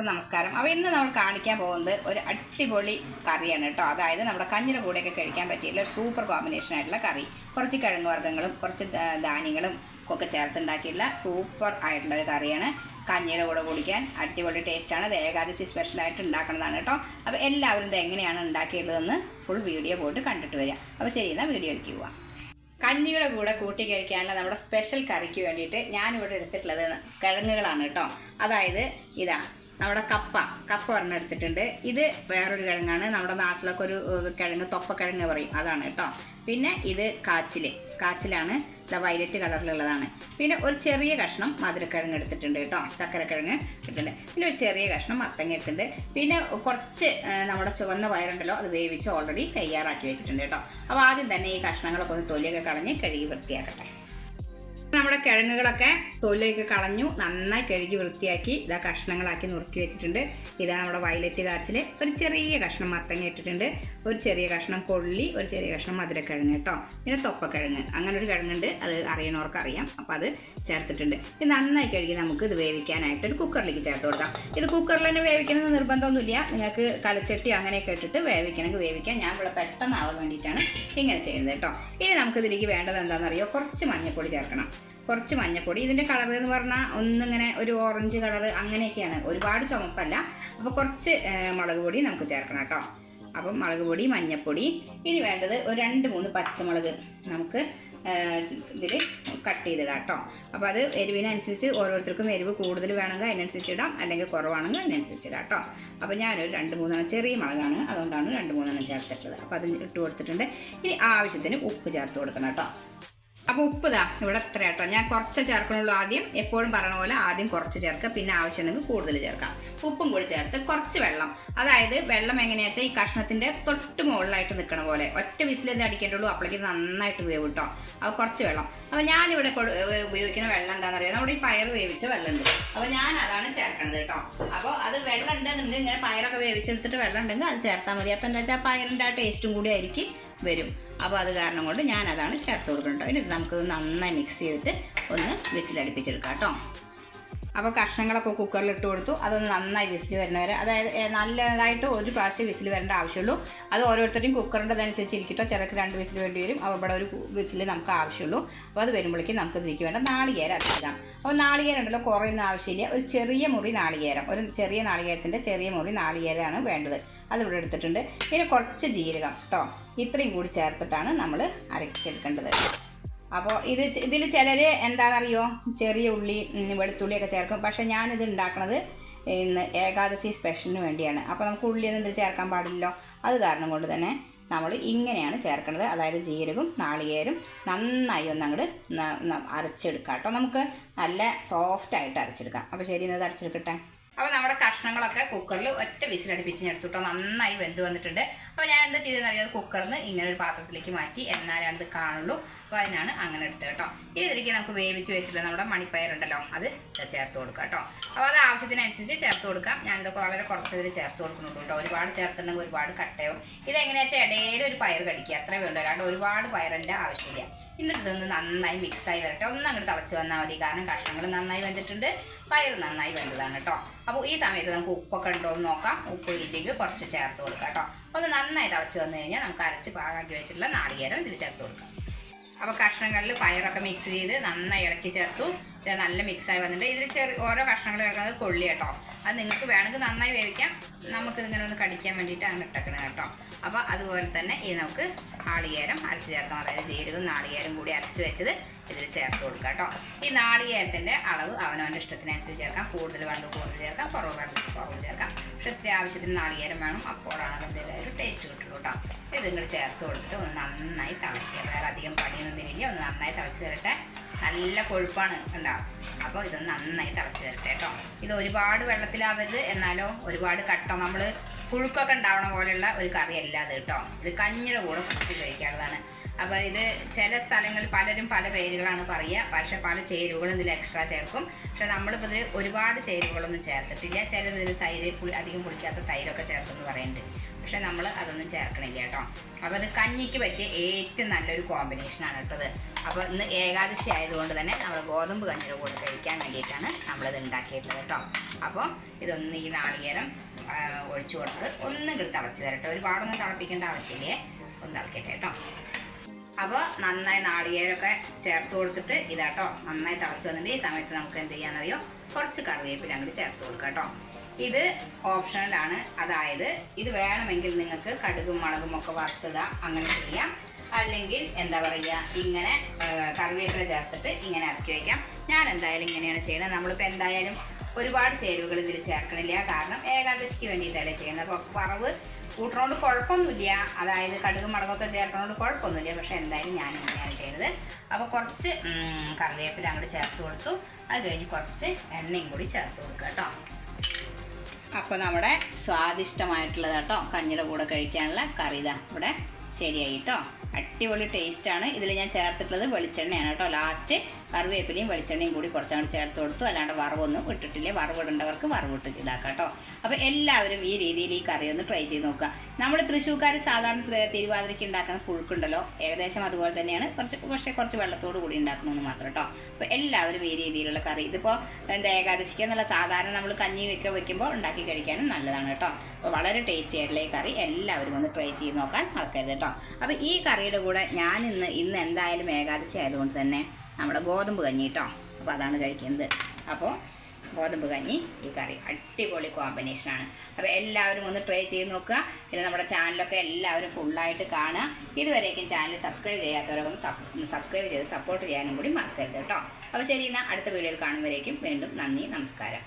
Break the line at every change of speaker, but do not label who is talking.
എല്ലാവർക്കും നമസ്കാരം. അപ്പോൾ ഇന്ന് നമ്മൾ കാണിക്കാൻ പോകുന്നത് ഒരു അടിപൊളി കറിയാണ് കേട്ടോ. അതായത് നമ്മുടെ കഞ്ഞിയുടെ കൂടെയൊക്കെ കഴിക്കാൻ പറ്റിയുള്ള ഒരു സൂപ്പർ കോമ്പിനേഷൻ ആയിട്ടുള്ള കറി. കുറച്ച് കിഴങ്ങ് വർഗങ്ങളും കുറച്ച് ധാന്യങ്ങളും ഒക്കെ ചേർത്തുണ്ടാക്കിയിട്ടുള്ള സൂപ്പർ ആയിട്ടുള്ള ഒരു കറിയാണ്. കഞ്ഞിയുടെ കൂടെ കുടിക്കാൻ അടിപൊളി ടേസ്റ്റാണ് ഇത് ഏകാദശി സ്പെഷ്യലായിട്ട് ഉണ്ടാക്കുന്നതാണ് കേട്ടോ. അപ്പോൾ എല്ലാവരും ഇത് എങ്ങനെയാണ് ഉണ്ടാക്കിയിട്ടുള്ളതെന്ന് ഫുൾ വീഡിയോ പോയിട്ട് കണ്ടിട്ട് വരിക. അപ്പോൾ ശരി എന്നാൽ വീഡിയോയിലേക്ക് പോവാം. കഞ്ഞിയുടെ കൂടെ കൂട്ടി കഴിക്കാനുള്ള നമ്മുടെ സ്പെഷ്യൽ കറിക്ക് വേണ്ടിയിട്ട് ഞാനിവിടെ എടുത്തിട്ടുള്ളത് കിഴങ്ങുകളാണ് കേട്ടോ. അതായത് ഇതാ നമ്മുടെ കപ്പ കപ്പ ഒരെണ്ണം എടുത്തിട്ടുണ്ട്. ഇത് വേറൊരു കിഴങ്ങാണ്. നമ്മുടെ നാട്ടിലൊക്കെ ഒരു കിഴങ്ങ് തൊപ്പ കിഴങ്ങ് പറയും. അതാണ് കേട്ടോ. പിന്നെ ഇത് കാച്ചിൽ. കാച്ചിലാണ് ദ വയലറ്റ് കളറിലുള്ളതാണ്. പിന്നെ ഒരു ചെറിയ കഷ്ണം മധുരക്കിഴങ്ങ് എടുത്തിട്ടുണ്ട് കേട്ടോ. ചക്കരക്കിഴങ്ങ് എടുത്തിട്ടുണ്ട്. പിന്നെ ഒരു ചെറിയ കഷ്ണം മത്തങ്ങ എടുത്തിട്ടുണ്ട്. പിന്നെ കുറച്ച് നമ്മുടെ ചുവന്ന വയറുണ്ടല്ലോ അത് വേവിച്ച് ഓൾറെഡി തയ്യാറാക്കി വെച്ചിട്ടുണ്ട് കേട്ടോ. അപ്പോൾ ആദ്യം തന്നെ ഈ കഷ്ണങ്ങളൊക്കെ ഒന്ന് തൊലിയൊക്കെ കളഞ്ഞ് കഴുകി വൃത്തിയാക്കട്ടെ. നമ്മുടെ കിഴങ്ങുകളൊക്കെ തൊലിയൊക്കെ കളഞ്ഞു നന്നായി കഴുകി വൃത്തിയാക്കി ഇതാ കഷ്ണങ്ങളാക്കി നുറുക്കി വെച്ചിട്ടുണ്ട്. ഇതാ നമ്മുടെ വയലറ്റ് കാച്ചിൽ ഒരു ചെറിയ കഷ്ണം മത്തങ്ങ ഇട്ടിട്ടുണ്ട്. ഒരു ചെറിയ കഷ്ണം കൊള്ളി ഒരു ചെറിയ കഷ്ണം മധുരക്കിഴങ്ങ് കേട്ടോ. പിന്നെ തൊപ്പക്കിഴങ്ങ് അങ്ങനെ ഒരു കിഴങ്ങുണ്ട് അത് അറിയണവർക്ക് അറിയാം അപ്പോൾ അത് ചേർത്തിട്ടുണ്ട്. ഇത് നന്നായി കഴുകി നമുക്ക് ഇത് വേവിക്കാനായിട്ട് ഒരു കുക്കറിലേക്ക് ചേർത്ത് കൊടുക്കാം. ഇത് കുക്കറിൽ തന്നെ വേവിക്കണമെന്ന് നിർബന്ധമൊന്നുമില്ല. നിങ്ങൾക്ക് കലച്ചട്ടിയോ അങ്ങനെയൊക്കെ ഇട്ടിട്ട് വേവിക്കണമെങ്കിൽ വേവിക്കാം. ഞാൻ ഇവിടെ പെട്ടെന്നാവാൻ വേണ്ടിയിട്ടാണ് ഇങ്ങനെ ചെയ്യുന്നത് കേട്ടോ. ഇനി നമുക്ക് ഇതിലേക്ക് വേണ്ടത് എന്താണെന്നറിയോ? കുറച്ച് മഞ്ഞൾപ്പൊടി ചേർക്കണം. കുറച്ച് മഞ്ഞൾപ്പൊടി. ഇതിന്റെ കളർ എന്ന് പറഞ്ഞാൽ ഒന്നിങ്ങനെ ഒരു ഓറഞ്ച് കളർ അങ്ങനെയൊക്കെയാണ്. ഒരുപാട് ചുമപ്പല്ല. അപ്പോൾ കുറച്ച് മുളക് പൊടി നമുക്ക് ചേർക്കണം കേട്ടോ. അപ്പം മുളക് പൊടി മഞ്ഞൾപ്പൊടി. ഇനി വേണ്ടത് ഒരു രണ്ട് മൂന്ന് പച്ചമുളക് നമുക്ക് ഇതിൽ കട്ട് ചെയ്തിടാം കേട്ടോ. അപ്പോൾ അത് എരിവിനനുസരിച്ച് ഓരോരുത്തർക്കും എരിവ് കൂടുതൽ വേണമെങ്കിൽ അതിനനുസരിച്ച് ഇടാം. അല്ലെങ്കിൽ കുറവാണെങ്കിൽ അതിനനുസരിച്ച് ഇടാം കേട്ടോ. അപ്പോൾ ഞാനൊരു രണ്ട് മൂന്നെണ്ണം ചെറിയ മുളകാണ്. അതുകൊണ്ടാണ് രണ്ട് മൂന്നെണ്ണം ചേർത്തിട്ടുള്ളത്. അപ്പോൾ അത് ഇട്ട് കൊടുത്തിട്ടുണ്ട്. ഇനി ആവശ്യത്തിന് ഉപ്പ് ചേർത്ത് കൊടുക്കണം കേട്ടോ. അപ്പോൾ ഉപ്പ് ഇതാ ഇവിടെ എത്ര കേട്ടോ ഞാൻ കുറച്ച് ചേർക്കണുള്ളൂ ആദ്യം. എപ്പോഴും പറഞ്ഞ പോലെ ആദ്യം കുറച്ച് ചേർക്കുക. പിന്നെ ആവശ്യമുണ്ടെങ്കിൽ കൂടുതൽ ചേർക്കാം ഉപ്പും കൂടി ചേർത്ത് കുറച്ച് വെള്ളം. അതായത് വെള്ളം എങ്ങനെയാ വെച്ചാൽ ഈ കഷ്ണത്തിന്റെ തൊട്ട് മുകളിലായിട്ട് നിൽക്കണ പോലെ. ഒറ്റ വിസിൽ അടിക്കേണ്ടുള്ളൂ. അപ്പോഴേക്ക് നന്നായിട്ട് വേവ് കിട്ടും. അപ്പോൾ കുറച്ച് വെള്ളം. അപ്പോൾ ഞാനിവിടെ ഉപയോഗിക്കുന്ന വെള്ളം എന്താണെന്ന് അറിയാം നമ്മുടെ ഈ പയർ വേവിച്ച വെള്ളമുണ്ട്. അപ്പോൾ ഞാൻ അതാണ് ചേർക്കണത് കേട്ടോ. അപ്പോൾ അത് വെള്ളം ഉണ്ടെന്നുണ്ടെങ്കിൽ ഇങ്ങനെ പയറൊക്കെ വേവിച്ചെടുത്തിട്ട് വെള്ളം ഉണ്ടെങ്കിൽ അത് ചേർത്താൽ മതി. അപ്പോൾ എന്താ വെച്ചാൽ പയറിന്റെ ആ ടേസ്റ്റും കൂടി ആയിരിക്കും. വരും. അപ്പോൾ അത് കാരണം കൊണ്ട് ഞാൻ അതാണ് ചേർത്ത് കൊടുക്കുന്നുണ്ടോ ഇനി നമുക്ക് നന്നായി മിക്സ് ചെയ്തിട്ട് ഒന്ന് വിസിലടുപ്പിച്ചെടുക്കാം കേട്ടോ. അപ്പോൾ കഷ്ണങ്ങളൊക്കെ കുക്കറിൽ ഇട്ട് കൊടുത്തു. അതൊന്ന് നന്നായി വിസിൽ വരുന്നവരെ. അതായത് നല്ലതായിട്ട് ഒരു പ്രാവശ്യം വിസിൽ വരേണ്ട ആവശ്യമുള്ളൂ. അത് ഓരോരുത്തരുടെയും കുക്കറിന്റെ അതനുസരിച്ച് ഇരിക്കട്ടോ ചിലർക്ക് രണ്ട് വിസിൽ വേണ്ടി വരും. അപ്പോൾ ഇവിടെ ഒരു വിസിൽ നമുക്ക് ആവശ്യമുള്ളൂ. അപ്പോൾ അത് വരുമ്പോഴേക്കും നമുക്ക് ഇതിലേക്ക് വേണ്ട നാളികേരം അടിക്കാം അപ്പോൾ നാളികേരം ഉണ്ടല്ലോ കുറയുന്ന ആവശ്യമില്ല. ഒരു ചെറിയ മുറി നാളികേരം. ഒരു ചെറിയ നാളികേരത്തിന്റെ ചെറിയ മുറി നാളികേരമാണ് വേണ്ടത്. അതിവിടെ എടുത്തിട്ടുണ്ട്. പിന്നെ കുറച്ച് ജീരകം കേട്ടോ ഇത്രയും കൂടി ചേർത്തിട്ടാണ് നമ്മൾ അരച്ചെടുക്കേണ്ടത് അപ്പോൾ ഇത് ഇതിൽ ചിലർ എന്താണെന്നറിയോ? ചെറിയ ഉള്ളി വെളുത്തുള്ളിയൊക്കെ ചേർക്കും. പക്ഷേ ഞാനിത് ഉണ്ടാക്കുന്നത് ഇന്ന് ഏകാദശി സ്പെഷ്യലിന് വേണ്ടിയാണ്. അപ്പോൾ നമുക്ക് ഉള്ളിയൊന്നും ഇതിൽ ചേർക്കാൻ പാടില്ലല്ലോ. അത് കാരണം കൊണ്ട് തന്നെ നമ്മൾ ഇങ്ങനെയാണ് ചേർക്കുന്നത് അതായത് ജീരകവും നാളികേരും നന്നായി ഒന്ന് അങ്ങോട്ട് അരച്ചെടുക്കാം കേട്ടോ നമുക്ക് നല്ല സോഫ്റ്റായിട്ട് അരച്ചെടുക്കാം. അപ്പോൾ ശരി ഇന്നത് അരച്ചെടുക്കട്ടെ? അപ്പോൾ നമ്മുടെ കഷ്ണങ്ങളൊക്കെ കുക്കറിൽ ഒറ്റ വിസിലടുപ്പിച്ച് ഞാൻ എടുത്തുട്ടോ. നന്നായി വെന്ത് വന്നിട്ടുണ്ട്. അപ്പോൾ ഞാൻ എന്താ ചെയ്തതെന്ന് അറിയാം? കുക്കറിൽ നിന്ന് ഇങ്ങനെ ഒരു പാത്രത്തിലേക്ക് മാറ്റി എന്നാലാണ് ഇത് കാണുള്ളൂ. അപ്പോൾ അതിനാണ് അങ്ങനെ എടുത്തത് കേട്ടോ. ഇനി ഇതിലേക്ക് നമുക്ക് വേവിച്ച് വെച്ചിട്ടുള്ള നമ്മുടെ മണിപ്പയറുണ്ടല്ലോ അത് ചേർത്ത് കൊടുക്കാം കേട്ടോ. അപ്പോൾ അത് ആവശ്യത്തിനനുസരിച്ച് ചേർത്ത് കൊടുക്കാം. ഞാനിതൊക്കെ വളരെ കുറച്ചതിൽ ചേർത്ത് കൊടുക്കുന്നുണ്ട് കേട്ടോ. ഒരുപാട് ചേർത്തിട്ടുണ്ടെങ്കിൽ ഒരുപാട് കട്ടയോ ഇതെങ്ങനെയാ വെച്ചാൽ ഇടയിൽ ഒരു പയർ കടിക്കുക. അത്രേ വേണ്ട. അല്ലാണ്ട് ഒരുപാട് പയറിന്റെ ആവശ്യമില്ല. എന്നിട്ട് ഇതൊന്ന് നന്നായി മിക്സായി വരട്ടെ. ഒന്ന് അങ്ങോട്ട് തിളച്ച് വന്നാൽ മതി. കാരണം കഷ്ണങ്ങൾ നന്നായി വെന്തിട്ടുണ്ട്. പയർ നന്നായി വെന്തതാണ് കേട്ടോ അപ്പോൾ ഈ സമയത്ത് നമുക്ക് ഉപ്പൊക്കെ ഉണ്ടോ എന്ന് നോക്കാം. ഉപ്പ് ഇല്ലെങ്കിൽ കുറച്ച് ചേർത്ത് കൊടുക്കാം കേട്ടോ ഒന്ന് നന്നായി തിളച്ച് വന്നു കഴിഞ്ഞാൽ നമുക്ക് അരച്ച് പാകാക്കി വെച്ചിട്ടുള്ള നാളികേരം ഇതിൽ ചേർത്ത് കൊടുക്കാം. അപ്പോൾ കഷ്ണങ്ങളിൽ പയറൊക്കെ മിക്സ് ചെയ്ത് നന്നായി ഇളക്കി ചേർത്തു. ഇത് നല്ല മിക്സായി വന്നിട്ടുണ്ട്. ഇതിൽ ചെറിയ ഓരോ കഷ്ണങ്ങൾ കിടക്കുന്നത് കൊള്ളി കേട്ടോ. അത് നിങ്ങൾക്ക് വേണമെങ്കിൽ നന്നായി വേവിക്കാം. നമുക്ക് ഇങ്ങനെ ഒന്ന് കടിക്കാൻ വേണ്ടിയിട്ട് അങ്ങനെ ഇട്ടേക്കണം കേട്ടോ. അപ്പോൾ അതുപോലെ തന്നെ ഇത് നമുക്ക് നാളികേരം അരച്ച് ചേർക്കാം. അതായത് ജീരകവും നാളികേരം കൂടി അരച്ച് വെച്ചത് ഇതിൽ ചേർത്ത് കൊടുക്കാം കേട്ടോ. ഈ നാളികേരത്തിന്റെ അളവ് അവനവന്റെ ഇഷ്ടത്തിനനുസരിച്ച് ചേർക്കാം. കൂടുതൽ വേണ്ട കൂടുതൽ ചേർക്കാം. കുറവ് വേണ്ടത് കുറവ് ചേർക്കാം. പക്ഷെ ഇത്ര ആവശ്യത്തിന് നാളികേരം വേണം. അപ്പോഴാണ് അതിന്റെ ഒരു ടേസ്റ്റ് കിട്ടുള്ളൂ കേട്ടോ. ഇത് ഇങ്ങോട്ട് ചേർത്ത് കൊടുത്തിട്ട് ഒന്ന് നന്നായി തിളക്കുക വേറെ അധികം പണിയൊന്നും ഇല്ല ഒന്ന് നന്നായി തിളച്ച് വരട്ടെ. നല്ല കൊഴുപ്പാണ് ഉണ്ടാവും അപ്പോൾ ഇതൊന്ന് നന്നായി തിളച്ച് വരട്ടെ കേട്ടോ. ഇത് ഒരുപാട് വെള്ളത്തിലാവരുത് എന്നാലോ ഒരുപാട് കട്ട നമ്മൾ പുഴുക്കൊക്കെ ഉണ്ടാവണ പോലെയുള്ള ഒരു കറിയല്ല കേട്ടോ. ഇത് കഞ്ഞിയുടെ കൂടെ കുത്തി കഴിക്കാനുള്ളതാണ്. അപ്പോൾ ഇത് ചില സ്ഥലങ്ങളിൽ പലരും പല പേരുകളാണ് പറയുക. പക്ഷെ പല ചേരുവകളും ഇതിൽ എക്സ്ട്രാ ചേർക്കും. പക്ഷെ നമ്മളിപ്പോൾ ഇതിൽ ഒരുപാട് ചേരുവകളൊന്നും ചേർത്തിട്ടില്ല. ചിലർ ഇതിൽ തൈര് പുളി അധികം പുളിക്കാത്ത തൈരൊക്കെ ചേർക്കുമെന്ന് പറയുന്നുണ്ട്. പക്ഷെ നമ്മൾ അതൊന്നും ചേർക്കണില്ല കേട്ടോ. അപ്പോൾ അത് കഞ്ഞിക്ക് പറ്റിയ ഏറ്റവും നല്ലൊരു കോമ്പിനേഷനാണ് കേട്ടത് അപ്പോൾ ഇന്ന് ഏകാദശി ആയതുകൊണ്ട് തന്നെ നമ്മൾ ഗോതമ്പ് കഞ്ഞിയുടെ കൂടെ കഴിക്കാൻ വേണ്ടിയിട്ടാണ് നമ്മളിത് ഉണ്ടാക്കിയിട്ടുള്ളത് കേട്ടോ. അപ്പോൾ ഇതൊന്ന് ഈ നാളികേരം ഒഴിച്ചു കൊടുത്ത് ഒന്നും ഇങ്ങോട്ട് തിളച്ച് വരട്ടെ. ഒരുപാടൊന്നും തിളപ്പിക്കേണ്ട ആവശ്യമില്ലേ? ഒന്ന് തിളക്കട്ടെ കേട്ടോ. അപ്പോൾ നന്നായി നാളികേരമൊക്കെ ചേർത്ത് കൊടുത്തിട്ട് ഇതാട്ടോ. നന്നായി തിളച്ച് വന്നിട്ട് ഈ സമയത്ത് നമുക്ക് എന്ത് ചെയ്യാന്നറിയോ? കുറച്ച് കറിവേപ്പില അങ്ങോട്ട് ചേർത്ത് കൊടുക്കാം കേട്ടോ. ഇത് ഓപ്ഷണലാണ് അതായത് ഇത് വേണമെങ്കിൽ നിങ്ങൾക്ക് കടുകും മുളകും ഒക്കെ വറുത്തിടാം. അങ്ങനെ ചെയ്യാം. അല്ലെങ്കിൽ എന്താ പറയുക ഇങ്ങനെ കറിവേപ്പില ചേർത്തിട്ട് ഇങ്ങനെ ഇറക്കി വയ്ക്കാം ഞാൻ എന്തായാലും ഇങ്ങനെയാണ് ചെയ്യുന്നത്. നമ്മളിപ്പോൾ എന്തായാലും ഒരുപാട് ചേരുവകൾ ഇതിൽ ചേർക്കണില്ല. കാരണം ഏകാദശിക്ക് വേണ്ടിയിട്ടല്ലേ ചെയ്യുന്നത്. അപ്പോൾ വറവ് കൂട്ടണോണ്ട് കുഴപ്പമൊന്നുമില്ല. അതായത് കടുക് മുളകൊക്കെ ചേർക്കണോണ്ട് കുഴപ്പമൊന്നുമില്ല. പക്ഷേ എന്തായാലും ഞാൻ ഇങ്ങനെയാണ് ചെയ്യുന്നത് അപ്പോൾ കുറച്ച് കറിവേപ്പില അങ്ങോട്ട് ചേർത്ത് കൊടുത്തു. അത് കഴിഞ്ഞ് കുറച്ച് എണ്ണയും കൂടി ചേർത്ത് കൊടുക്കുക കേട്ടോ. അപ്പോൾ നമ്മുടെ സ്വാദിഷ്ടമായിട്ടുള്ളത് കേട്ടോ. കഞ്ഞിയുടെ കൂടെ കഴിക്കാനുള്ള കറി ഇവിടെ ശരിയായി കേട്ടോ. അടിപൊളി ടേസ്റ്റാണ്. ഇതിൽ ഞാൻ ചേർത്തിട്ടുള്ളത് വെളിച്ചെണ്ണയാണ് കേട്ടോ. ലാസ്റ്റ് കറിവേപ്പിലയും വെളിച്ചെണ്ണയും കൂടി കുറച്ചങ്ങോട്ട് ചേർത്ത് കൊടുത്തു. അല്ലാണ്ട് വറവൊന്നും ഇട്ടിട്ടില്ലേ. വറവിടേണ്ടവർക്ക് വറവിട്ട് ഇതാക്കാം കേട്ടോ. അപ്പോൾ എല്ലാവരും ഈ രീതിയിൽ ഈ കറി ഒന്ന് ട്രൈ ചെയ്ത് നോക്കുക. നമ്മൾ തൃശ്ശൂർക്കാർ സാധാരണ തിരുവാതിരയ്ക്ക് ഉണ്ടാക്കുന്ന പുഴുക്കുണ്ടല്ലോ. ഏകദേശം അതുപോലെ തന്നെയാണ്. കുറച്ച് പക്ഷേ കുറച്ച് വെള്ളത്തോട് കൂടി ഉണ്ടാക്കണമെന്ന് മാത്രം കേട്ടോ. അപ്പോൾ എല്ലാവരും ഈ രീതിയിലുള്ള കറി. ഇതിപ്പോൾ എന്താ ഏകാദശിക്ക് എന്നുള്ള സാധാരണ നമ്മൾ കഞ്ഞി വെക്കുക വെക്കുമ്പോൾ ഉണ്ടാക്കി കഴിക്കാനും നല്ലതാണ് കേട്ടോ. അപ്പോൾ വളരെ ടേസ്റ്റി ആയിട്ടുള്ള ഈ കറി എല്ലാവരും ഒന്ന് ട്രൈ ചെയ്ത് നോക്കാൻ മറക്കരുത് കേട്ടോ. അപ്പോൾ ഈ കറിയുടെ കൂടെ ഞാൻ ഇന്ന് ഇന്ന് എന്തായാലും ഏകാദശി ആയതുകൊണ്ട് തന്നെ നമ്മുടെ ഗോതമ്പ് കഞ്ഞി കേട്ടോ. അപ്പോൾ അതാണ് കഴിക്കുന്നത്. അപ്പോൾ ഗോതമ്പ് കഞ്ഞി ഈ കറി അടിപൊളി കോമ്പിനേഷനാണ് അപ്പോൾ എല്ലാവരും ഒന്ന് ട്രൈ ചെയ്ത് നോക്കുക. പിന്നെ നമ്മുടെ ചാനലൊക്കെ എല്ലാവരും ഫുള്ളായിട്ട് കാണുക. ഇതുവരേക്കും ചാനൽ സബ്സ്ക്രൈബ് ചെയ്യാത്തവരൊക്കെ ഒന്ന് സബ്സ്ക്രൈബ് ചെയ്ത് സപ്പോർട്ട് ചെയ്യാനും കൂടി മറക്കരുത് കേട്ടോ. അപ്പോൾ ശരി എന്നാൽ അടുത്ത വീഡിയോയിൽ കാണുമ്പോഴേക്കും വീണ്ടും നന്ദി നമസ്കാരം.